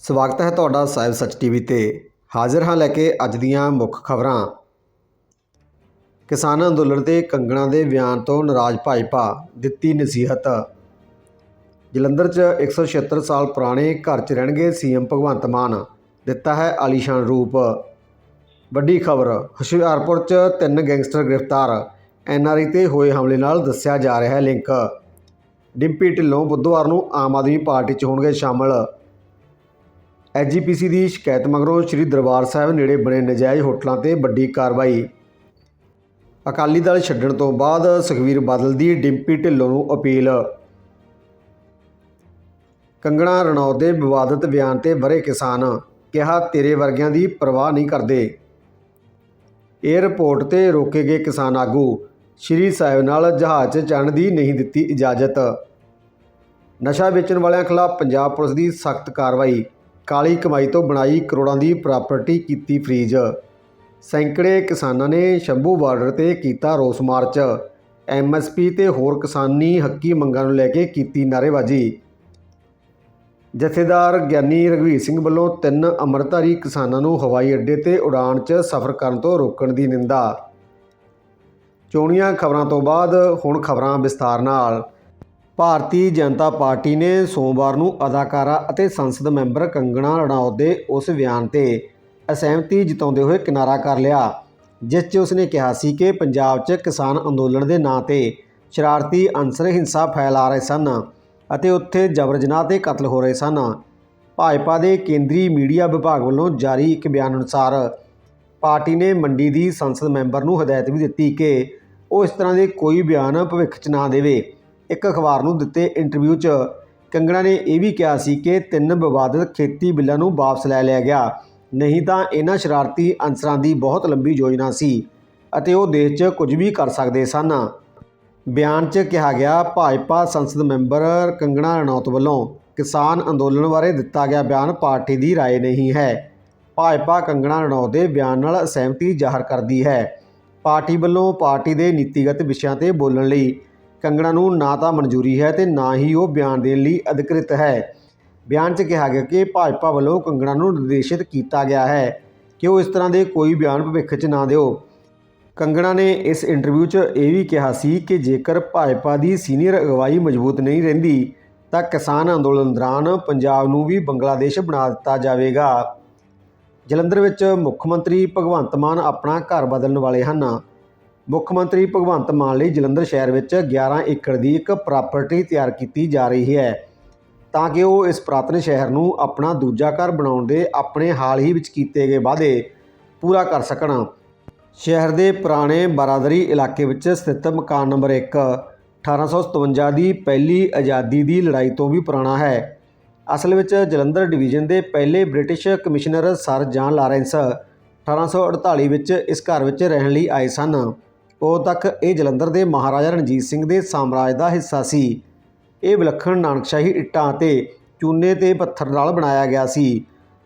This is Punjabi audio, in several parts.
ਸਵਾਗਤ ਹੈ ਤੁਹਾਡਾ ਸਾਹਿਬ ਸੱਚ ਟੀਵੀ ਤੇ। ਹਾਜ਼ਰ ਹਾਂ ਲੈ ਕੇ ਅੱਜ ਦੀਆਂ ਮੁੱਖ ਖਬਰਾਂ। ਕਿਸਾਨ ਅੰਦੋਲਨ ਤੇ ਕੰਗਣਾ ਦੇ ਬਿਆਨ ਤੋਂ ਨਾਰਾਜ਼ ਭਾਜਪਾ, ਦਿੱਤੀ ਨਸੀਹਤ। ਜਲੰਧਰ 'ਚ 176 ਸਾਲ ਪੁਰਾਣੇ ਘਰ 'ਚ ਰਹਿਣਗੇ ਸੀਐਮ ਭਗਵੰਤ ਮਾਨ। ਦਿੱਤਾ ਹੈ ਆਲੀਸ਼ਾਨ ਰੂਪ। ਵੱਡੀ ਖਬਰ, ਹੁਸ਼ਿਆਰਪੁਰ 'ਚ ਤਿੰਨ ਗੈਂਗਸਟਰ ਗ੍ਰਿਫਤਾਰ। ਐਨਆਰਆਈ ਤੇ ਹੋਏ ਹਮਲੇ ਨਾਲ ਦੱਸਿਆ ਜਾ ਰਿਹਾ ਹੈ ਲਿੰਕ। ਡਿੰਪੀ ਢਿੱਲੋਂ ਬੁੱਧਵਾਰ ਨੂੰ ਆਮ ਆਦਮੀ ਪਾਰਟੀ 'ਚ ਹੋਣਗੇ ਸ਼ਾਮਲ। ਐਜੀਪੀਸੀ ਦੀ ਸ਼ਿਕਾਇਤ ਮਗਰੋਂ ਸ੍ਰੀ ਦਰਬਾਰ ਸਾਹਿਬ ਨੇੜੇ ਬਣੇ ਨਜਾਇਜ਼ ਹੋਟਲਾਂ ਤੇ ਵੱਡੀ ਕਾਰਵਾਈ। ਅਕਾਲੀ ਦਲ ਛੱਡਣ ਤੋਂ ਬਾਅਦ ਸੁਖਵੀਰ ਬਾਦਲ ਦੀ ਡਿੰਪੀ ਢਿੱਲੋਂ ਨੂੰ ਅਪੀਲ। ਕੰਗਣਾ ਰਣੌਤ ਦੇ ਵਿਵਾਦਤ ਬਿਆਨ ਤੇ ਬਰੇ ਕਿਸਾਨ ਕਿਹਾ, ਤੇਰੇ ਵਰਗਿਆਂ ਦੀ ਪਰਵਾਹ ਨਹੀਂ ਕਰਦੇ। ਏਅਰਪੋਰਟ ਤੇ ਰੋਕੇ ਗਏ ਕਿਸਾਨ ਆਗੂ। ਸ਼੍ਰੀ ਸਾਹਿਬ ਨਾਲ ਜਹਾਜ਼ 'ਚ ਚੜ੍ਹਨ ਦੀ ਨਹੀਂ ਦਿੱਤੀ ਇਜਾਜ਼ਤ। ਨਸ਼ਾ ਵੇਚਣ ਵਾਲਿਆਂ ਖਿਲਾਫ ਪੰਜਾਬ ਪੁਲਿਸ ਦੀ ਸਖਤ ਕਾਰਵਾਈ। ਕਾਲੀ ਕਮਾਈ ਤੋਂ ਬਣਾਈ ਕਰੋੜਾਂ ਦੀ ਪ੍ਰਾਪਰਟੀ ਕੀਤੀ ਫਰੀਜ਼। ਸੈਂਕੜੇ ਕਿਸਾਨਾਂ ਨੇ ਸ਼ੰਭੂ ਬਾਰਡਰ ਤੇ ਕੀਤਾ ਰੋਸ ਮਾਰਚ। ਐਮਐਸਪੀ ਤੇ ਹੋਰ ਕਿਸਾਨੀ ਹੱਕੀ ਮੰਗਾਂ ਨੂੰ ਲੈ ਕੇ ਕੀਤੀ ਨਾਅਰੇਬਾਜ਼ੀ। ਜਥੇਦਾਰ ਗਿਆਨੀ ਰਘਵੀਰ ਸਿੰਘ ਵੱਲੋਂ ਤਿੰਨ ਅੰਮ੍ਰਿਤਧਾਰੀ ਕਿਸਾਨਾਂ ਨੂੰ ਹਵਾਈ ਅੱਡੇ ਤੇ ਉਡਾਣ 'ਚ ਸਫ਼ਰ ਕਰਨ ਤੋਂ ਰੋਕਣ ਦੀ ਨਿੰਦਾ। ਚੋਣੀਆਂ ਖਬਰਾਂ ਤੋਂ ਬਾਅਦ ਹੁਣ ਖਬਰਾਂ ਵਿਸਥਾਰ ਨਾਲ। ਭਾਰਤੀ ਜਨਤਾ ਪਾਰਟੀ ਨੇ ਸੋਮਵਾਰ ਨੂੰ ਅਦਾਕਾਰਾ ਅਤੇ ਸੰਸਦ ਮੈਂਬਰ ਕੰਗਣਾ ਰਣੌਤ ਦੇ ਉਸ ਬਿਆਨ ਤੇ ਅਸਹਿਮਤੀ ਜਤਾਉਂਦੇ ਹੋਏ ਕਿਨਾਰਾ ਕਰ ਲਿਆ, ਜਿਸ 'ਚ ਉਸਨੇ ਕਿਹਾ ਸੀ ਕਿ ਪੰਜਾਬ 'ਚ ਕਿਸਾਨ ਅੰਦੋਲਨ ਦੇ ਨਾਂ ਤੇ ਸ਼ਰਾਰਤੀ ਅਨਸਰ ਹਿੰਸਾ ਫੈਲਾ ਰਹੇ ਸਨ ਅਤੇ ਉੱਥੇ ਜਬਰ ਜਨਾਹ ਤੇ ਕਤਲ ਹੋ ਰਹੇ ਸਨ। ਭਾਜਪਾ ਦੇ ਕੇਂਦਰੀ ਮੀਡੀਆ ਵਿਭਾਗ ਵੱਲੋਂ ਜਾਰੀ ਇੱਕ ਬਿਆਨ ਅਨੁਸਾਰ ਪਾਰਟੀ ਨੇ ਮੰਡੀ ਦੀ ਸੰਸਦ ਮੈਂਬਰ ਨੂੰ ਹਦਾਇਤ ਵੀ ਦਿੱਤੀ ਕਿ ਉਹ ਇਸ ਤਰ੍ਹਾਂ ਦੇ ਕੋਈ ਬਿਆਨ ਭਵਿੱਖ 'ਚ ਨਾ ਦੇਵੇ। ਇੱਕ ਅਖਬਾਰ ਨੂੰ ਦਿੱਤੇ ਇੰਟਰਵਿਊ 'ਚ ਕੰਗਣਾ ਨੇ ਇਹ ਵੀ ਕਿਹਾ ਸੀ ਕਿ ਤਿੰਨ ਵਿਵਾਦਤ ਖੇਤੀ ਬਿੱਲਾਂ ਨੂੰ ਵਾਪਸ ਲੈ ਲਿਆ ਗਿਆ ਨਹੀਂ ਤਾਂ ਇਹਨਾਂ ਸ਼ਰਾਰਤੀ ਅਨਸਰਾਂ ਦੀ ਬਹੁਤ ਲੰਬੀ ਯੋਜਨਾ ਸੀ ਅਤੇ ਉਹ ਦੇਸ਼ 'ਚ ਕੁਝ ਵੀ ਕਰ ਸਕਦੇ ਸਨ ਬਿਆਨ 'ਚ ਕਿਹਾ ਗਿਆ ਭਾਜਪਾ ਸੰਸਦ ਮੈਂਬਰ ਕੰਗਣਾ ਰਣੌਤ ਵੱਲੋਂ ਕਿਸਾਨ ਅੰਦੋਲਨ ਬਾਰੇ ਦਿੱਤਾ ਗਿਆ ਬਿਆਨ ਪਾਰਟੀ ਦੀ رائے ਨਹੀਂ ਹੈ ਭਾਜਪਾ ਕੰਗਣਾ ਰਣੌਤ ਦੇ ਬਿਆਨ ਨਾਲ ਅਸਹਿਮਤੀ ਜ਼ਾਹਰ ਕਰਦੀ ਹੈ ਪਾਰਟੀ ਵੱਲੋਂ ਪਾਰਟੀ ਦੇ ਨੀਤੀਗਤ ਵਿਸ਼ਿਆਂ ਤੇ ਬੋਲਣ ਲਈ ਕੰਗਣਾ ਨੂੰ ਨਾ ਤਾਂ ਮਨਜ਼ੂਰੀ ਹੈ ਤੇ ਨਾ ਹੀ ਉਹ ਬਿਆਨ ਦੇਣ ਲਈ ਅਧਿਕ੍ਰਿਤ ਹੈ। ਬਿਆਨ 'ਚ ਕਿਹਾ ਗਿਆ ਕਿ ਭਾਜਪਾ ਵੱਲੋਂ ਕੰਗਣਾ ਨੂੰ ਨਿਰਦੇਸ਼ਿਤ ਕੀਤਾ ਗਿਆ ਹੈ ਕਿ ਉਹ ਇਸ ਤਰ੍ਹਾਂ ਦੇ ਕੋਈ ਬਿਆਨ ਭਵਿੱਖ 'ਚ ਨਾ ਦਿਓ। ਕੰਗਣਾ ਨੇ ਇਸ ਇੰਟਰਵਿਊ 'ਚ ਇਹ ਵੀ ਕਿਹਾ ਸੀ ਕਿ ਜੇਕਰ ਭਾਜਪਾ ਦੀ ਸੀਨੀਅਰ ਅਗਵਾਈ ਮਜ਼ਬੂਤ ਨਹੀਂ ਰਹਿੰਦੀ, ਤਾਂ ਕਿਸਾਨ ਅੰਦੋਲਨ ਦੌਰਾਨ ਪੰਜਾਬ ਨੂੰ ਵੀ ਬੰਗਲਾਦੇਸ਼ ਬਣਾ ਦਿੱਤਾ ਜਾਵੇਗਾ। ਜਲੰਧਰ ਵਿੱਚ ਮੁੱਖ ਮੰਤਰੀ ਭਗਵੰਤ ਮਾਨ ਆਪਣਾ ਘਰ ਬਦਲਣ ਵਾਲੇ ਹਨ। ਮੁੱਖ ਮੰਤਰੀ ਭਗਵੰਤ ਮਾਨ ਲਈ ਜਲੰਧਰ ਸ਼ਹਿਰ ਵਿੱਚ 11 ਏਕੜ ਦੀ ਇੱਕ ਪ੍ਰਾਪਰਟੀ ਤਿਆਰ ਕੀਤੀ ਜਾ ਰਹੀ ਹੈ। ਤਾਂ ਕਿ ਉਹ ਇਸ ਪ੍ਰਾਤਨ ਸ਼ਹਿਰ ਨੂੰ ਆਪਣਾ ਦੂਜਾ ਘਰ ਬਣਾਉਣ ਦੇ ਆਪਣੇ ਹਾਲ ਹੀ ਵਿੱਚ ਕੀਤੇ ਗਏ ਵਾਅਦੇ ਪੂਰਾ ਕਰ ਸਕਣ। ਸ਼ਹਿਰ ਦੇ ਪੁਰਾਣੇ ਬਰਾਦਰੀ ਇਲਾਕੇ ਵਿੱਚ ਸਥਿਤ ਮਕਾਨ ਨੰਬਰ 1 1857 ਦੀ ਪਹਿਲੀ ਆਜ਼ਾਦੀ ਦੀ ਲੜਾਈ ਤੋਂ ਵੀ ਪੁਰਾਣਾ ਹੈ। ਅਸਲ ਵਿੱਚ ਜਲੰਧਰ ਡਿਵੀਜ਼ਨ ਦੇ ਪਹਿਲੇ British commissioner Sir John Lawrence 1848 ਵਿੱਚ ਇਸ ਘਰ ਵਿੱਚ ਰਹਿਣ ਲਈ ਆਏ ਸਨ। ਉਦੋਂ ਤੱਕ ਇਹ ਜਲੰਧਰ ਦੇ ਮਹਾਰਾਜਾ ਰਣਜੀਤ ਸਿੰਘ ਦੇ ਸਾਮਰਾਜ ਦਾ ਹਿੱਸਾ ਸੀ। ਇਹ ਵਿਲੱਖਣ ਨਾਨਕਸ਼ਾਹੀ ਇੱਟਾਂ ਅਤੇ ਚੂਨੇ ਤੇ ਪੱਥਰ ਨਾਲ ਬਣਾਇਆ ਗਿਆ ਸੀ,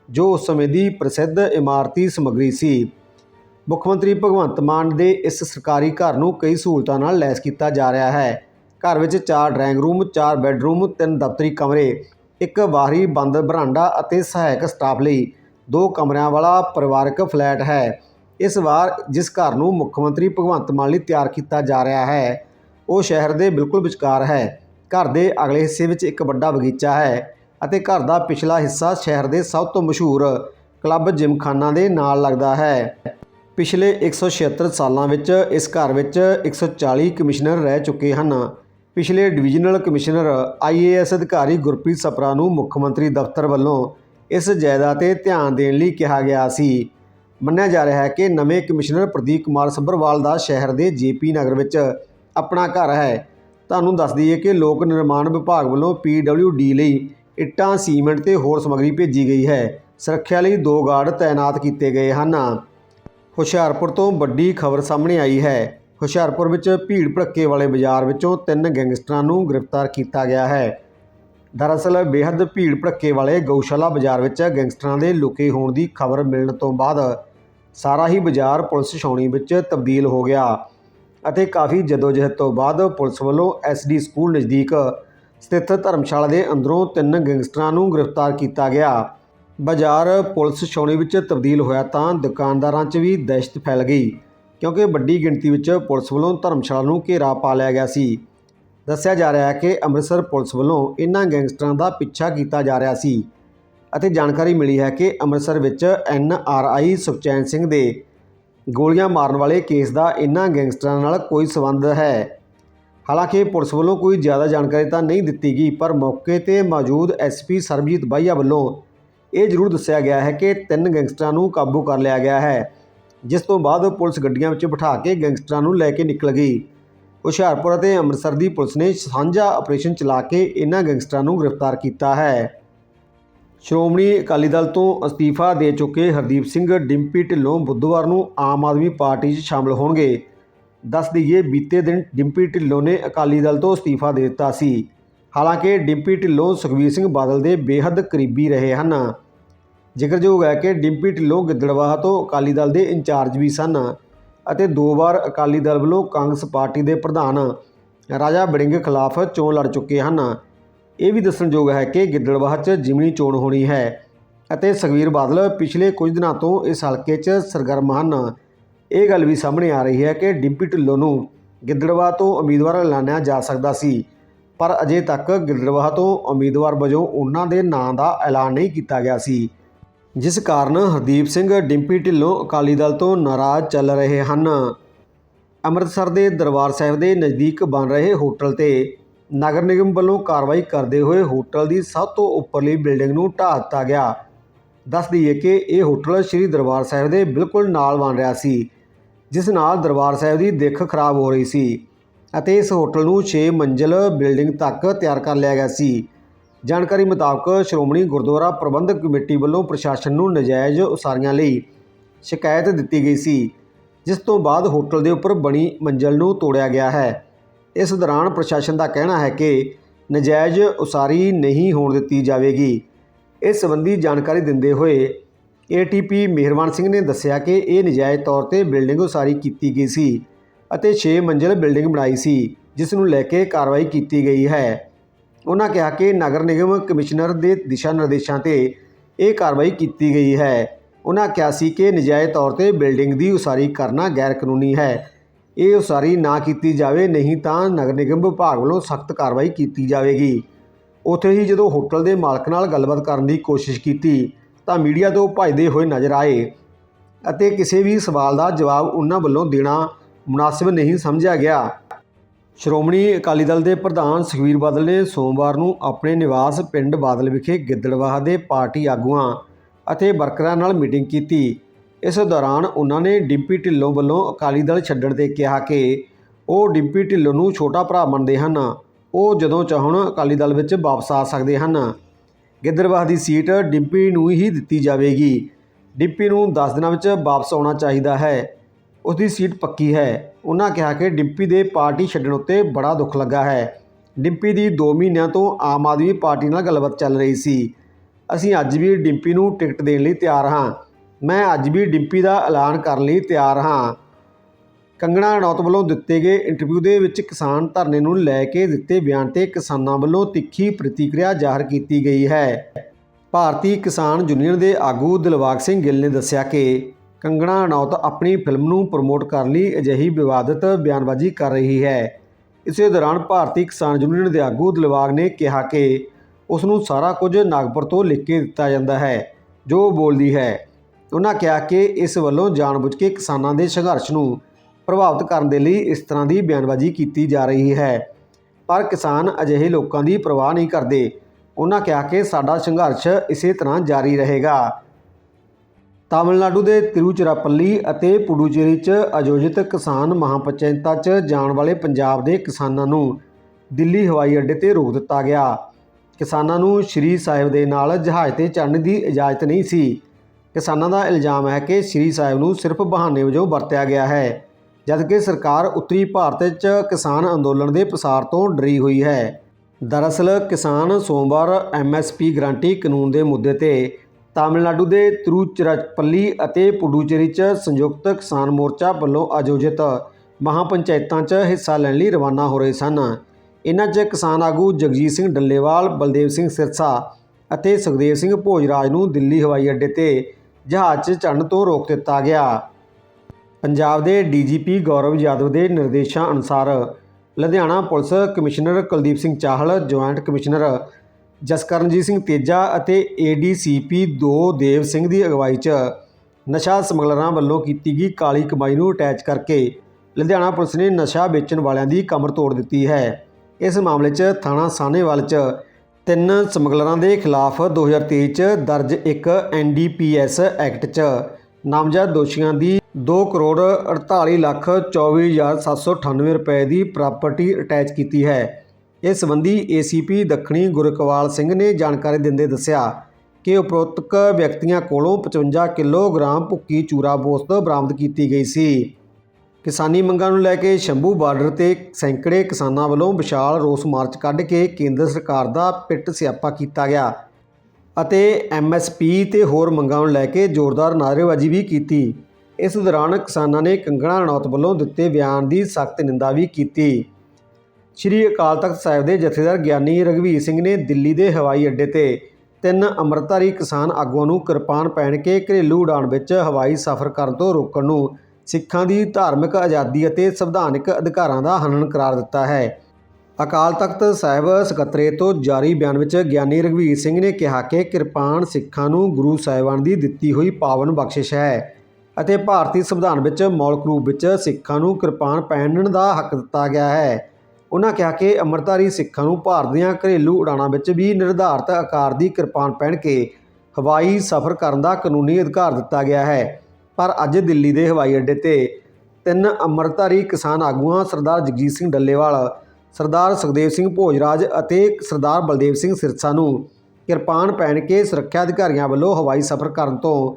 ਜੋ ਉਸ ਸਮੇਂ ਦੀ ਪ੍ਰਸਿੱਧ ਇਮਾਰਤੀ ਸਮੱਗਰੀ ਸੀ। ਮੁੱਖ ਮੰਤਰੀ ਭਗਵੰਤ ਮਾਨ ਦੇ ਇਸ ਸਰਕਾਰੀ ਘਰ ਨੂੰ ਕਈ ਸਹੂਲਤਾਂ ਨਾਲ ਲੈਸ ਕੀਤਾ ਜਾ ਰਿਹਾ ਹੈ। ਘਰ ਵਿੱਚ ਚਾਰ ਡਰਾਇੰਗ ਰੂਮ, ਚਾਰ ਬੈੱਡਰੂਮ, ਤਿੰਨ ਦਫ਼ਤਰੀ ਕਮਰੇ, ਇੱਕ ਬਾਹਰੀ ਬੰਦ ਬਰਾਂਡਾ ਅਤੇ ਸਹਾਇਕ ਸਟਾਫ ਲਈ ਦੋ ਕਮਰਿਆਂ ਵਾਲਾ ਪਰਿਵਾਰਕ ਫਲੈਟ ਹੈ। ਇਸ ਵਾਰ ਜਿਸ ਘਰ ਨੂੰ ਮੁੱਖ ਮੰਤਰੀ ਭਗਵੰਤ ਮਾਨ ਲਈ ਤਿਆਰ ਕੀਤਾ ਜਾ ਰਿਹਾ ਹੈ, ਉਹ ਸ਼ਹਿਰ ਦੇ ਬਿਲਕੁਲ ਵਿਚਕਾਰ ਹੈ। ਘਰ ਦੇ ਅਗਲੇ ਹਿੱਸੇ ਵਿੱਚ ਇੱਕ ਵੱਡਾ ਬਗੀਚਾ ਹੈ ਅਤੇ ਘਰ ਦਾ ਪਿਛਲਾ ਹਿੱਸਾ ਸ਼ਹਿਰ ਦੇ ਸਭ ਤੋਂ ਮਸ਼ਹੂਰ ਕਲੱਬ ਜਿਮਖਾਨਾ ਦੇ ਨਾਲ ਲੱਗਦਾ ਹੈ। ਪਿਛਲੇ 176 ਸਾਲਾਂ ਵਿੱਚ ਇਸ ਘਰ ਵਿੱਚ 140 ਕਮਿਸ਼ਨਰ ਰਹਿ ਚੁੱਕੇ ਹਨ। ਪਿਛਲੇ ਡਿਵੀਜ਼ਨਲ ਕਮਿਸ਼ਨਰ ਆਈਏਐਸ ਅਧਿਕਾਰੀ ਗੁਰਪ੍ਰੀਤ ਸਪਰਾ ਨੂੰ ਮੁੱਖ ਮੰਤਰੀ ਦਫ਼ਤਰ ਵੱਲੋਂ ਇਸ ਜਾਇਦਾਦ ਤੇ ਧਿਆਨ ਦੇਣ ਲਈ ਕਿਹਾ ਗਿਆ ਸੀ। ਮੰਨਿਆ ਜਾ ਰਿਹਾ ਹੈ ਕਿ ਨਵੇਂ ਕਮਿਸ਼ਨਰ ਪ੍ਰਦੀਪ ਕੁਮਾਰ ਸੱਭਰਵਾਲ ਦਾ ਸ਼ਹਿਰ ਦੇ ਜੇਪੀ ਨਗਰ ਵਿੱਚ ਆਪਣਾ ਘਰ ਹੈ। ਤੁਹਾਨੂੰ ਦੱਸ ਦਈਏ ਕਿ ਲੋਕ ਨਿਰਮਾਣ ਵਿਭਾਗ ਵੱਲੋਂ ਪੀਡਬਲਿਊਡੀ ਲਈ ਇੱਟਾਂ, ਸੀਮੈਂਟ ਤੇ ਹੋਰ ਸਮੱਗਰੀ ਭੇਜੀ ਗਈ ਹੈ। ਸੁਰੱਖਿਆ ਲਈ ਦੋ ਗਾਰਡ ਤਾਇਨਾਤ ਕੀਤੇ ਗਏ ਹਨ। ਹੁਸ਼ਿਆਰਪੁਰ ਤੋਂ ਵੱਡੀ ਖਬਰ ਸਾਹਮਣੇ ਆਈ ਹੈ। ਹੁਸ਼ਿਆਰਪੁਰ ਵਿੱਚ ਭੀੜ ਭੜੱਕੇ ਵਾਲੇ ਬਾਜ਼ਾਰ ਵਿੱਚੋਂ ਤਿੰਨ ਗੈਂਗਸਟਰਾਂ ਨੂੰ ਗ੍ਰਿਫਤਾਰ ਕੀਤਾ ਗਿਆ ਹੈ। ਦਰਅਸਲ, ਬੇਹੱਦ ਭੀੜ ਭੜੱਕੇ ਵਾਲੇ ਗਊਸ਼ਾਲਾ ਬਾਜ਼ਾਰ ਵਿੱਚ ਗੈਂਗਸਟਰਾਂ ਦੇ ਲੁਕੇ ਹੋਣ ਦੀ ਖਬਰ ਮਿਲਣ ਤੋਂ ਬਾਅਦ ਸਾਰਾ ਹੀ ਬਾਜ਼ਾਰ ਪੁਲਿਸ ਛਾਉਣੀ ਵਿੱਚ ਤਬਦੀਲ ਹੋ ਗਿਆ ਅਤੇ ਕਾਫੀ ਜਦੋਜਹਿਦ ਤੋਂ ਬਾਅਦ ਪੁਲਿਸ ਵੱਲੋਂ ਐਸਡੀ ਸਕੂਲ ਨਜ਼ਦੀਕ ਸਥਿਤ ਧਰਮਸ਼ਾਲਾ ਦੇ ਅੰਦਰੋਂ ਤਿੰਨ ਗੈਂਗਸਟਰਾਂ ਨੂੰ ਗ੍ਰਿਫਤਾਰ ਕੀਤਾ ਗਿਆ। ਬਾਜ਼ਾਰ ਪੁਲਿਸ ਛਾਉਣੀ ਵਿੱਚ ਤਬਦੀਲ ਹੋਇਆ ਤਾਂ ਦੁਕਾਨਦਾਰਾਂ 'ਚ ਵੀ ਦਹਿਸ਼ਤ ਫੈਲ ਗਈ ਕਿਉਂਕਿ ਵੱਡੀ ਗਿਣਤੀ ਵਿੱਚ ਪੁਲਿਸ ਵੱਲੋਂ ਧਰਮਸ਼ਾਲਾ ਨੂੰ ਘੇਰਾ ਪਾ ਲਿਆ ਗਿਆ ਸੀ। ਦੱਸਿਆ ਜਾ ਰਿਹਾ ਹੈ ਕਿ ਅੰਮ੍ਰਿਤਸਰ ਪੁਲਿਸ ਵੱਲੋਂ ਇਨ੍ਹਾਂ ਗੈਂਗਸਟਰਾਂ ਦਾ ਪਿੱਛਾ ਕੀਤਾ ਜਾ ਰਿਹਾ ਸੀ। ਅਤੇ ਜਾਣਕਾਰੀ ਮਿਲੀ ਹੈ ਕਿ ਅੰਮ੍ਰਿਤਸਰ ਵਿੱਚ N R I Sukhchain Singh ਦੇ ਗੋਲੀਆਂ ਮਾਰਨ ਵਾਲੇ ਕੇਸ ਦਾ ਇਨ੍ਹਾਂ ਗੈਂਗਸਟਰਾਂ ਨਾਲ ਕੋਈ ਸਬੰਧ ਹੈ। ਹਾਲਾਂਕਿ ਪੁਲਿਸ ਵੱਲੋਂ ਕੋਈ ਜ਼ਿਆਦਾ ਜਾਣਕਾਰੀ ਤਾਂ ਨਹੀਂ ਦਿੱਤੀ ਗਈ, ਪਰ ਮੌਕੇ ਤੇ ਮੌਜੂਦ ਐਸਪੀ ਸਰਬਜੀਤ ਬਾਈਆ ਵੱਲੋਂ ਇਹ ਜ਼ਰੂਰ ਦੱਸਿਆ ਗਿਆ ਹੈ ਕਿ ਤਿੰਨ ਗੈਂਗਸਟਰਾਂ ਨੂੰ ਕਾਬੂ ਕਰ ਲਿਆ ਗਿਆ ਹੈ, ਜਿਸ ਤੋਂ ਬਾਅਦ ਪੁਲਿਸ ਗੱਡੀਆਂ ਵਿੱਚ ਬਿਠਾ ਕੇ ਗੈਂਗਸਟਰਾਂ ਨੂੰ ਲੈ ਕੇ ਨਿਕਲ ਗਈ। ਹੁਸ਼ਿਆਰਪੁਰ ਅਤੇ ਅੰਮ੍ਰਿਤਸਰ ਦੀ ਪੁਲਿਸ ਨੇ ਸਾਂਝਾ ਆਪਰੇਸ਼ਨ ਚਲਾ ਕੇ ਇਨ੍ਹਾਂ ਗੈਂਗਸਟਰਾਂ ਨੂੰ ਗ੍ਰਿਫਤਾਰ ਕੀਤਾ ਹੈ। ਸ਼੍ਰੋਮਣੀ ਅਕਾਲੀ ਦਲ ਤੋਂ ਅਸਤੀਫਾ ਦੇ ਚੁੱਕੇ ਹਰਦੀਪ ਸਿੰਘ ਡਿੰਪੀ ਢਿੱਲੋਂ ਬੁੱਧਵਾਰ ਨੂੰ ਆਮ ਆਦਮੀ ਪਾਰਟੀ 'ਚ ਸ਼ਾਮਲ ਹੋਣਗੇ। ਦੱਸ ਦਈਏ, ਬੀਤੇ ਦਿਨ ਡਿੰਪੀ ਢਿੱਲੋਂ ਨੇ ਅਕਾਲੀ ਦਲ ਤੋਂ ਅਸਤੀਫਾ ਦੇ ਦਿੱਤਾ ਸੀ। ਹਾਲਾਂਕਿ ਡਿੰਪੀ ਢਿੱਲੋਂ ਸੁਖਬੀਰ ਸਿੰਘ ਬਾਦਲ ਦੇ ਬੇਹੱਦ ਕਰੀਬੀ ਰਹੇ ਹਨ। ਜ਼ਿਕਰਯੋਗ ਹੈ ਕਿ ਡਿੰਪੀ ਢਿੱਲੋਂ ਗਿੱਦੜਵਾਹ ਤੋਂ ਅਕਾਲੀ ਦਲ ਦੇ ਇੰਚਾਰਜ ਵੀ ਸਨ ਅਤੇ ਦੋ ਵਾਰ ਅਕਾਲੀ ਦਲ ਵੱਲੋਂ ਕਾਂਗਰਸ ਪਾਰਟੀ ਦੇ ਪ੍ਰਧਾਨ ਰਾਜਾ ਬੜਿੰਗ ਖਿਲਾਫ ਚੋਣ ਲੜ ਚੁੱਕੇ ਹਨ। ਇਹ ਵੀ ਦੱਸਣਯੋਗ ਹੈ ਕਿ ਗਿੱਦੜਬਾਹਾ 'ਚ ਜਿਮਣੀ ਚੋਣ ਹੋਣੀ ਹੈ ਅਤੇ ਸੁਖਬੀਰ ਬਾਦਲ ਪਿਛਲੇ ਕੁਝ ਦਿਨਾਂ ਤੋਂ ਇਸ ਹਲਕੇ 'ਚ ਸਰਗਰਮ ਹਨ। ਇਹ ਗੱਲ ਵੀ ਸਾਹਮਣੇ ਆ ਰਹੀ ਹੈ ਕਿ ਡਿੰਪੀ ਢਿੱਲੋਂ ਨੂੰ ਗਿੱਦੜਬਾਹਾ ਤੋਂ ਉਮੀਦਵਾਰ ਐਲਾਨਿਆ ਜਾ ਸਕਦਾ ਸੀ, ਪਰ ਅਜੇ ਤੱਕ ਗਿੱਦੜਬਾਹਾ ਤੋਂ ਉਮੀਦਵਾਰ ਵਜੋਂ ਉਹਨਾਂ ਦੇ ਨਾਂ ਦਾ ਐਲਾਨ ਨਹੀਂ ਕੀਤਾ ਗਿਆ ਸੀ। ਜਿਸ ਕਾਰਨ ਹਰਦੀਪ ਸਿੰਘ ਡਿੰਪੀ ਢਿੱਲੋਂ ਅਕਾਲੀ ਦਲ ਤੋਂ ਨਾਰਾਜ਼ ਚੱਲ ਰਹੇ ਹਨ। ਅੰਮ੍ਰਿਤਸਰ ਦੇ ਦਰਬਾਰ ਸਾਹਿਬ ਦੇ ਨਜ਼ਦੀਕ ਬਣ ਰਹੇ ਹੋਟਲ ਤੇ ਨਗਰ ਨਿਗਮ ਵੱਲੋਂ ਕਾਰਵਾਈ ਕਰਦੇ ਹੋਏ ਹੋਟਲ ਦੀ ਸਭ ਤੋਂ ਉੱਪਰਲੀ ਬਿਲਡਿੰਗ ਨੂੰ ਢਾਹ ਦਿੱਤਾ ਗਿਆ। ਦੱਸ ਦਈਏ ਕਿ ਇਹ ਹੋਟਲ ਸ੍ਰੀ ਦਰਬਾਰ ਸਾਹਿਬ ਦੇ ਬਿਲਕੁਲ ਨਾਲ ਬਣ ਰਿਹਾ ਸੀ, ਜਿਸ ਨਾਲ ਦਰਬਾਰ ਸਾਹਿਬ ਦੀ ਦਿੱਖ ਖਰਾਬ ਹੋ ਰਹੀ ਸੀ ਅਤੇ ਇਸ ਹੋਟਲ ਨੂੰ 6 ਮੰਜ਼ਿਲ ਬਿਲਡਿੰਗ ਤੱਕ ਤਿਆਰ ਕਰ ਲਿਆ ਗਿਆ ਸੀ। ਜਾਣਕਾਰੀ ਮੁਤਾਬਕ ਸ਼੍ਰੋਮਣੀ ਗੁਰਦੁਆਰਾ ਪ੍ਰਬੰਧਕ ਕਮੇਟੀ ਵੱਲੋਂ ਪ੍ਰਸ਼ਾਸਨ ਨੂੰ ਨਜਾਇਜ਼ ਉਸਾਰੀਆਂ ਲਈ ਸ਼ਿਕਾਇਤ ਦਿੱਤੀ ਗਈ ਸੀ, ਜਿਸ ਤੋਂ ਬਾਅਦ ਹੋਟਲ ਦੇ ਉੱਪਰ ਬਣੀ ਮੰਜ਼ਲ ਨੂੰ ਤੋੜਿਆ ਗਿਆ ਹੈ। ਇਸ ਦੌਰਾਨ ਪ੍ਰਸ਼ਾਸਨ ਦਾ ਕਹਿਣਾ ਹੈ ਕਿ ਨਜਾਇਜ਼ ਉਸਾਰੀ ਨਹੀਂ ਹੋਣ ਦਿੱਤੀ ਜਾਵੇਗੀ। ਇਸ ਸੰਬੰਧੀ ਜਾਣਕਾਰੀ ਦਿੰਦੇ ਹੋਏ ਏਟੀਪੀ ਮਿਹਰਬਾਨ ਸਿੰਘ ਨੇ ਦੱਸਿਆ ਕਿ ਇਹ ਨਜਾਇਜ਼ ਤੌਰ ਤੇ ਬਿਲਡਿੰਗ ਉਸਾਰੀ ਕੀਤੀ ਗਈ ਸੀ ਅਤੇ 6 ਮੰਜ਼ਿਲ ਬਿਲਡਿੰਗ ਬਣਾਈ ਸੀ, ਜਿਸ ਨੂੰ ਲੈ ਕੇ ਕਾਰਵਾਈ ਕੀਤੀ ਗਈ ਹੈ। ਉਹਨਾਂ ਕਿਹਾ ਕਿ ਨਗਰ ਨਿਗਮ ਕਮਿਸ਼ਨਰ ਦੇ ਦਿਸ਼ਾ ਨਿਰਦੇਸ਼ਾਂ ਤੇ ਇਹ ਕਾਰਵਾਈ ਕੀਤੀ ਗਈ ਹੈ। ਉਹਨਾਂ ਕਿਹਾ ਸੀ ਕਿ ਨਜਾਇਜ਼ ਤੌਰ ਤੇ ਬਿਲਡਿੰਗ ਦੀ ਉਸਾਰੀ ਕਰਨਾ ਗੈਰ ਕਾਨੂੰਨੀ ਹੈ। ਇਹ ਉਸਾਰੀ ਨਾ ਕੀਤੀ ਜਾਵੇ, ਨਹੀਂ ਤਾਂ ਨਗਰ ਨਿਗਮ ਵਿਭਾਗ ਵੱਲੋਂ ਸਖਤ ਕਾਰਵਾਈ ਕੀਤੀ ਜਾਵੇਗੀ। ਉੱਥੇ ਹੀ ਜਦੋਂ ਹੋਟਲ ਦੇ ਮਾਲਕ ਨਾਲ ਗੱਲਬਾਤ ਕਰਨ ਦੀ ਕੋਸ਼ਿਸ਼ ਕੀਤੀ, ਤਾਂ ਮੀਡੀਆ ਤੋਂ ਭੱਜਦੇ ਹੋਏ ਨਜ਼ਰ ਆਏ ਅਤੇ ਕਿਸੇ ਵੀ ਸਵਾਲ ਦਾ ਜਵਾਬ ਉਹਨਾਂ ਵੱਲੋਂ ਦੇਣਾ ਮੁਨਾਸਿਬ ਨਹੀਂ ਸਮਝਿਆ ਗਿਆ। ਸ਼੍ਰੋਮਣੀ ਅਕਾਲੀ ਦਲ ਦੇ ਪ੍ਰਧਾਨ ਸੁਖਬੀਰ ਬਾਦਲ ਨੇ ਸੋਮਵਾਰ ਨੂੰ ਆਪਣੇ ਨਿਵਾਸ ਪਿੰਡ ਬਾਦਲ ਵਿਖੇ ਗਿੱਦੜਵਾਹ ਦੇ ਪਾਰਟੀ ਆਗੂਆਂ ਅਤੇ ਵਰਕਰਾਂ ਨਾਲ ਮੀਟਿੰਗ ਕੀਤੀ। ਇਸ ਦੌਰਾਨ ਉਹਨਾਂ ਨੇ ਡਿੰਪੀ ਢਿੱਲੋਂ ਵੱਲੋਂ ਅਕਾਲੀ ਦਲ ਛੱਡਣ ਤੇ ਕਿਹਾ ਕਿ ਉਹ ਡਿੰਪੀ ਢਿੱਲੋਂ ਨੂੰ ਛੋਟਾ ਭਰਾ ਮੰਨਦੇ ਹਨ। ਉਹ ਜਦੋਂ ਚਾਹਣ ਅਕਾਲੀ ਦਲ ਵਿੱਚ ਵਾਪਸ ਆ ਸਕਦੇ ਹਨ। ਗਿੱਦੜਬਾਹਾ ਦੀ ਸੀਟ ਡਿੰਪੀ ਨੂੰ ਹੀ ਦਿੱਤੀ ਜਾਵੇਗੀ। ਡਿੰਪੀ ਨੂੰ 10 ਦਿਨਾਂ ਵਿੱਚ ਵਾਪਸ ਆਉਣਾ ਚਾਹੀਦਾ ਹੈ। ਉਸ ਦੀ ਸੀਟ ਪੱਕੀ ਹੈ। ਉਹਨਾਂ ਕਿਹਾ ਕਿ ਡਿੰਪੀ ਦੇ ਪਾਰਟੀ ਛੱਡਣ ਉੱਤੇ ਬੜਾ ਦੁੱਖ ਲੱਗਾ ਹੈ। ਡਿੰਪੀ ਦੀ 2 ਮਹੀਨਿਆਂ ਤੋਂ ਆਮ ਆਦਮੀ ਪਾਰਟੀ ਨਾਲ ਗੱਲਬਾਤ ਚੱਲ ਰਹੀ ਸੀ। ਅਸੀਂ ਅੱਜ ਵੀ ਡਿੰਪੀ ਨੂੰ ਟਿਕਟ ਦੇਣ ਲਈ ਤਿਆਰ ਹਾਂ। ਮੈਂ ਅੱਜ ਵੀ ਡਿੰਪੀ ਦਾ ਐਲਾਨ ਕਰਨ ਲਈ ਤਿਆਰ ਹਾਂ। ਕੰਗਣਾ ਰਣੌਤ ਵੱਲੋਂ ਦਿੱਤੇ ਗਏ ਇੰਟਰਵਿਊ ਦੇ ਵਿੱਚ ਕਿਸਾਨ ਧਰਨੇ ਨੂੰ ਲੈ ਕੇ ਦਿੱਤੇ ਬਿਆਨ ਤੇ ਕਿਸਾਨਾਂ ਵੱਲੋਂ ਤਿੱਖੀ ਪ੍ਰਤੀਕਿਰਿਆ ਜ਼ਾਹਰ ਕੀਤੀ ਗਈ ਹੈ। ਭਾਰਤੀ ਕਿਸਾਨ ਯੂਨੀਅਨ ਦੇ ਆਗੂ ਦਿਲਵਾਗ ਸਿੰਘ ਗਿੱਲ ਨੇ ਦੱਸਿਆ ਕਿ ਕੰਗਣਾ ਰਣੌਤ ਆਪਣੀ ਫਿਲਮ ਨੂੰ ਪ੍ਰਮੋਟ ਕਰਨ ਲਈ ਅਜਿਹੀ ਵਿਵਾਦਤ ਬਿਆਨਬਾਜ਼ੀ ਕਰ ਰਹੀ ਹੈ। ਇਸੇ ਦੌਰਾਨ ਭਾਰਤੀ ਕਿਸਾਨ ਯੂਨੀਅਨ ਦੇ ਆਗੂ ਦਿਲਬਾਗ ਨੇ ਕਿਹਾ ਕਿ ਉਸ ਨੂੰ ਸਾਰਾ ਕੁਝ ਨਾਗਪੁਰ ਤੋਂ ਲਿਖ ਕੇ ਦਿੱਤਾ ਜਾਂਦਾ ਹੈ, ਜੋ ਬੋਲਦੀ ਹੈ। ਉਹਨਾਂ ਕਿਹਾ ਕਿ ਇਸ ਵੱਲੋਂ ਜਾਣਬੁੱਝ ਕੇ ਕਿਸਾਨਾਂ ਦੇ ਸੰਘਰਸ਼ ਨੂੰ ਪ੍ਰਭਾਵਿਤ ਕਰਨ ਦੇ ਲਈ ਇਸ ਤਰ੍ਹਾਂ ਦੀ ਬਿਆਨਬਾਜ਼ੀ ਕੀਤੀ ਜਾ ਰਹੀ ਹੈ। ਪਰ ਕਿਸਾਨ ਅਜਿਹੇ ਲੋਕਾਂ ਦੀ ਪਰਵਾਹ ਨਹੀਂ ਕਰਦੇ। ਉਹਨਾਂ ਕਿਹਾ ਕਿ ਸਾਡਾ ਸੰਘਰਸ਼ ਇਸੇ ਤਰ੍ਹਾਂ ਜਾਰੀ ਰਹੇਗਾ। ਤਾਮਿਲਨਾਡੂ ਦੇ ਤਿਰੂਚਿਰਾਪੱਲੀ ਅਤੇ ਪੁਡੂਚੇਰੀ 'ਚ ਆਯੋਜਿਤ ਕਿਸਾਨ ਮਹਾਪੰਚਾਇਤਾਂ 'ਚ ਜਾਣ ਵਾਲੇ ਪੰਜਾਬ ਦੇ ਕਿਸਾਨਾਂ ਨੂੰ ਦਿੱਲੀ ਹਵਾਈ ਅੱਡੇ ਤੇ ਰੋਕ ਦਿੱਤਾ ਗਿਆ। ਕਿਸਾਨਾਂ ਨੂੰ ਸ਼੍ਰੀ ਸਾਹਿਬ ਦੇ ਨਾਲ ਜਹਾਜ਼ ਤੇ ਚੜ੍ਹਨ ਦੀ ਇਜਾਜ਼ਤ ਨਹੀਂ ਸੀ। ਕਿਸਾਨਾਂ ਦਾ ਇਲਜ਼ਾਮ ਹੈ ਕਿ ਸ਼੍ਰੀ ਸਾਹਿਬ ਨੂੰ ਸਿਰਫ ਬਹਾਨੇ ਵਜੋਂ ਵਰਤਿਆ ਗਿਆ ਹੈ, ਜਦਕਿ ਸਰਕਾਰ ਉੱਤਰੀ ਭਾਰਤ 'ਚ ਕਿਸਾਨ ਅੰਦੋਲਨ ਦੇ ਪਸਾਰ ਤੋਂ ਡਰੀ ਹੋਈ ਹੈ। ਦਰਅਸਲ, ਕਿਸਾਨ ਸੋਮਵਾਰ ਐਮਐਸਪੀ ਗਰੰਟੀ ਕਾਨੂੰਨ ਦੇ ਮੁੱਦੇ ਤੇ ਤਾਮਿਲਨਾਡੂ ਦੇ ਤਿਰੂਚਿਰਾਪੱਲੀ ਅਤੇ ਪੁਡੂਚੇਰੀ 'ਚ ਸੰਯੁਕਤ ਕਿਸਾਨ ਮੋਰਚਾ ਵੱਲੋਂ ਆਯੋਜਿਤ ਮਹਾਪੰਚਾਇਤਾਂ 'ਚ ਹਿੱਸਾ ਲੈਣ ਲਈ ਰਵਾਨਾ ਹੋ ਰਹੇ ਸਨ। ਇਨ੍ਹਾਂ 'ਚ ਕਿਸਾਨ ਆਗੂ ਜਗਜੀਤ ਸਿੰਘ ਡੱਲੇਵਾਲ, ਬਲਦੇਵ ਸਿੰਘ ਸਿਰਸਾ ਅਤੇ ਸੁਖਦੇਵ ਸਿੰਘ ਭੋਜਰਾਜ ਨੂੰ ਦਿੱਲੀ ਹਵਾਈ ਅੱਡੇ ਤੇ ਜਹਾਜ਼ 'ਚ ਚੜ੍ਹਨ ਤੋਂ ਰੋਕ ਦਿੱਤਾ ਗਿਆ। ਪੰਜਾਬ ਦੇ ਡੀਜੀਪੀ ਗੌਰਵ ਯਾਦਵ ਦੇ ਨਿਰਦੇਸ਼ਾਂ ਅਨੁਸਾਰ Ludhiana police commissioner Kuldeep Singh Chahal, joint commissioner Jaskaranjit Singh Teja ਅਤੇ ਏਡੀਸੀਪੀ ਦੋ ਦੇਵ ਸਿੰਘ ਦੀ ਅਗਵਾਈ 'ਚ ਨਸ਼ਾ ਸਮਗਲਰਾਂ ਵੱਲੋਂ ਕੀਤੀ ਗਈ ਕਾਲੀ ਕਮਾਈ ਨੂੰ ਅਟੈਚ ਕਰਕੇ ਲੁਧਿਆਣਾ ਪੁਲਿਸ ਨੇ ਨਸ਼ਾ ਵੇਚਣ ਵਾਲਿਆਂ ਦੀ ਕਮਰ ਤੋੜ ਦਿੱਤੀ ਹੈ। ਇਸ ਮਾਮਲੇ 'ਚ ਥਾਣਾ ਸਾਹਨੇਵਾਲ 'ਚ ਤਿੰਨ ਸਮਗਲਰਾਂ ਦੇ ਖਿਲਾਫ 2023 'ਚ ਦਰਜ ਇੱਕ ਐਨਡੀਪੀਐਸ ਐਕਟ 'ਚ। ਨਾਮਜ਼ਦ ਦੋਸ਼ੀਆਂ ਦੀ 2 ਕਰੋੜ 48 ਲੱਖ 24798 ਰੁਪਏ ਦੀ ਪ੍ਰਾਪਰਟੀ ਅਟੈਚ ਕੀਤੀ ਹੈ। ਇਸ ਸੰਬੰਧੀ ਏਸੀਪੀ ਦੱਖਣੀ ਗੁਰਕਵਾਲ ਸਿੰਘ ਨੇ ਜਾਣਕਾਰੀ ਦਿੰਦੇ ਦੱਸਿਆ ਕਿ ਉਪਰੋਕਤ ਵਿਅਕਤੀਆਂ ਕੋਲੋਂ 55 ਕਿਲੋਗ੍ਰਾਮ ਭੁੱਕੀ ਚੂਰਾ ਬੋਸਤ ਬਰਾਮਦ ਕੀਤੀ ਗਈ ਸੀ। ਕਿਸਾਨੀ ਮੰਗਾਂ ਨੂੰ ਲੈ ਕੇ ਸ਼ੰਭੂ ਬਾਰਡਰ ਤੇ ਸੈਂਕੜੇ ਕਿਸਾਨਾਂ ਵੱਲੋਂ ਵਿਸ਼ਾਲ ਰੋਸ ਮਾਰਚ ਕੱਢ ਕੇ ਕੇਂਦਰ ਸਰਕਾਰ ਦਾ ਪਿੱਟ ਸਿਆਪਾ ਕੀਤਾ ਗਿਆ ਅਤੇ ਐਮਐਸਪੀ ਤੇ ਹੋਰ ਮੰਗਾਂ ਨੂੰ ਲੈ ਕੇ ਜ਼ੋਰਦਾਰ ਨਾਅਰੇਬਾਜ਼ੀ ਵੀ ਕੀਤੀ। ਇਸ ਦੌਰਾਨ ਕਿਸਾਨਾਂ ਨੇ ਕੰਗਣਾ ਰਣੌਤ ਵੱਲੋਂ ਦਿੱਤੇ ਬਿਆਨ ਦੀ ਸਖਤ ਨਿੰਦਾ ਵੀ ਕੀਤੀ। ਸ਼੍ਰੀ ਅਕਾਲ ਤਖਤ ਸਾਹਿਬ ਦੇ ਜਥੇਦਾਰ ਗਿਆਨੀ ਰਘਵੀਰ ਸਿੰਘ ਨੇ ਦਿੱਲੀ ਦੇ ਹਵਾਈ ਅੱਡੇ ਤੇ ਤਿੰਨ ਅੰਮ੍ਰਿਤਧਾਰੀ ਕਿਸਾਨ ਆਗੂਆਂ ਨੂੰ ਕਿਰਪਾਨ ਪਹਿਨ ਕੇ ਘਰੇਲੂ ਉਡਾਣ ਵਿੱਚ ਹਵਾਈ ਸਫ਼ਰ ਕਰਨ ਤੋਂ ਰੋਕਣ ਨੂੰ ਸਿੱਖਾਂ ਦੀ ਧਾਰਮਿਕ ਆਜ਼ਾਦੀ ਅਤੇ ਸੰਵਿਧਾਨਿਕ ਅਧਿਕਾਰਾਂ ਦਾ ਹਨਨ ਕਰਾਰ ਦਿੱਤਾ ਹੈ। ਅਕਾਲ ਤਖਤ ਸਾਹਿਬ ਸਕੱਤਰੇਤ ਤੋਂ ਜਾਰੀ ਬਿਆਨ ਵਿੱਚ ਗਿਆਨੀ ਰਘਵੀਰ ਸਿੰਘ ਨੇ ਕਿਹਾ ਕਿ ਕਿਰਪਾਨ ਸਿੱਖਾਂ ਨੂੰ ਗੁਰੂ ਸਾਹਿਬਾਨ ਦੀ ਦਿੱਤੀ ਹੋਈ ਪਾਵਨ ਬਖਸ਼ਿਸ਼ ਹੈ ਅਤੇ ਭਾਰਤੀ ਸੰਵਿਧਾਨ ਵਿੱਚ ਮੌਲਿਕ ਰੂਪ ਵਿੱਚ ਸਿੱਖਾਂ ਨੂੰ ਕਿਰਪਾਨ ਪਹਿਨਣ ਦਾ ਹੱਕ ਦਿੱਤਾ ਗਿਆ ਹੈ। ਉਹਨਾਂ ਕਿਹਾ ਕਿ ਅੰਮ੍ਰਿਤਧਾਰੀ ਸਿੱਖਾਂ ਨੂੰ ਭਾਰਤ ਦੀਆਂ ਘਰੇਲੂ ਉਡਾਣਾਂ ਵਿੱਚ ਵੀ ਨਿਰਧਾਰਤ ਆਕਾਰ ਦੀ ਕਿਰਪਾਨ ਪਹਿਨ ਕੇ ਹਵਾਈ ਸਫ਼ਰ ਕਰਨ ਦਾ ਕਾਨੂੰਨੀ ਅਧਿਕਾਰ ਦਿੱਤਾ ਗਿਆ ਹੈ। ਪਰ ਅੱਜ ਦਿੱਲੀ ਦੇ ਹਵਾਈ ਅੱਡੇ ਤੇ ਤਿੰਨ ਅੰਮ੍ਰਿਤਧਾਰੀ ਕਿਸਾਨ ਆਗੂਆਂ, ਸਰਦਾਰ ਜਗਜੀਤ ਸਿੰਘ ਡੱਲੇਵਾਲ, ਸਰਦਾਰ ਸੁਖਦੇਵ ਸਿੰਘ ਭੋਜਰਾਜ ਅਤੇ ਸਰਦਾਰ ਬਲਦੇਵ ਸਿੰਘ ਸਿਰਸਾ ਨੂੰ ਕਿਰਪਾਨ ਪਹਿਨ ਕੇ ਸੁਰੱਖਿਆ ਅਧਿਕਾਰੀਆਂ ਵੱਲੋਂ ਹਵਾਈ ਸਫ਼ਰ ਕਰਨ ਤੋਂ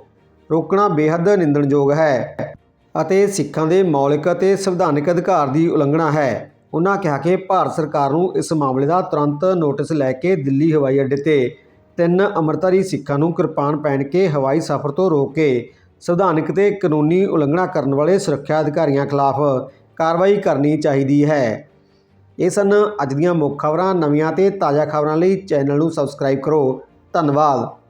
ਰੋਕਣਾ ਬੇਹੱਦ ਨਿੰਦਣਯੋਗ ਹੈ ਅਤੇ ਸਿੱਖਾਂ ਦੇ ਮੌਲਿਕ ਅਤੇ ਸੰਵਿਧਾਨਕ ਅਧਿਕਾਰ ਦੀ ਉਲੰਘਣਾ ਹੈ। ਉਹਨਾਂ ਕਿਹਾ ਕਿ ਭਾਰਤ ਸਰਕਾਰ ਨੂੰ ਇਸ ਮਾਮਲੇ ਦਾ ਤੁਰੰਤ ਨੋਟਿਸ ਲੈ ਕੇ ਦਿੱਲੀ ਹਵਾਈ ਅੱਡੇ ਤੇ ਤਿੰਨ ਅੰਮ੍ਰਿਤਧਾਰੀ ਸਿੱਖਾਂ ਨੂੰ ਕਿਰਪਾਨ ਪਹਿਨ ਕੇ ਹਵਾਈ ਸਫ਼ਰ ਤੋਂ ਰੋਕ ਕੇ ਸੰਵਿਧਾਨਕ ਤੇ ਕਾਨੂੰਨੀ ਉਲੰਘਣਾ ਕਰਨ ਵਾਲੇ ਸੁਰੱਖਿਆ ਅਧਿਕਾਰੀਆਂ ਖਿਲਾਫ ਕਾਰਵਾਈ ਕਰਨੀ ਚਾਹੀਦੀ ਹੈ। ਇਹ ਸਨ ਅੱਜ ਦੀਆਂ ਮੁੱਖ ਖਬਰਾਂ। ਨਵੀਆਂ ਤੇ ਤਾਜ਼ਾ ਖਬਰਾਂ ਲਈ ਚੈਨਲ ਨੂੰ ਸਬਸਕ੍ਰਾਈਬ ਕਰੋ। ਧੰਨਵਾਦ।